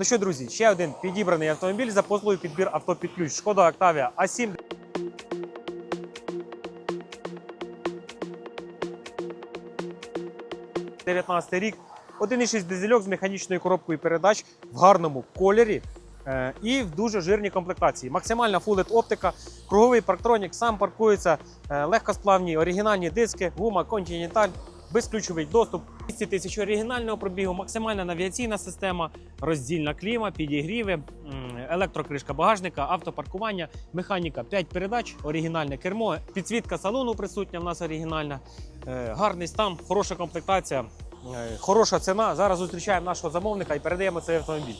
Ну що, друзі, ще один підібраний автомобіль за послугою підбір авто під ключ. Шкода Octavia A7 19 рік. 1,6 дизельок з механічною коробкою передач в гарному кольорі е, і в дуже жирній комплектації. Максимальна фулет оптика, круговий парктронік, сам паркується, е, легкосплавні оригінальні диски, гума Continental, безключовий доступ. 200 тисяч оригінального пробігу, максимальна навігаційна система, роздільна кліма, підігріви, електрокришка багажника, автопаркування, механіка 5 передач, оригінальне кермо, підсвітка салону присутня в нас оригінальна, е, гарний стан, хороша комплектація. Е, Хороша ціна. Зараз зустрічаємо нашого замовника і передаємо цей автомобіль.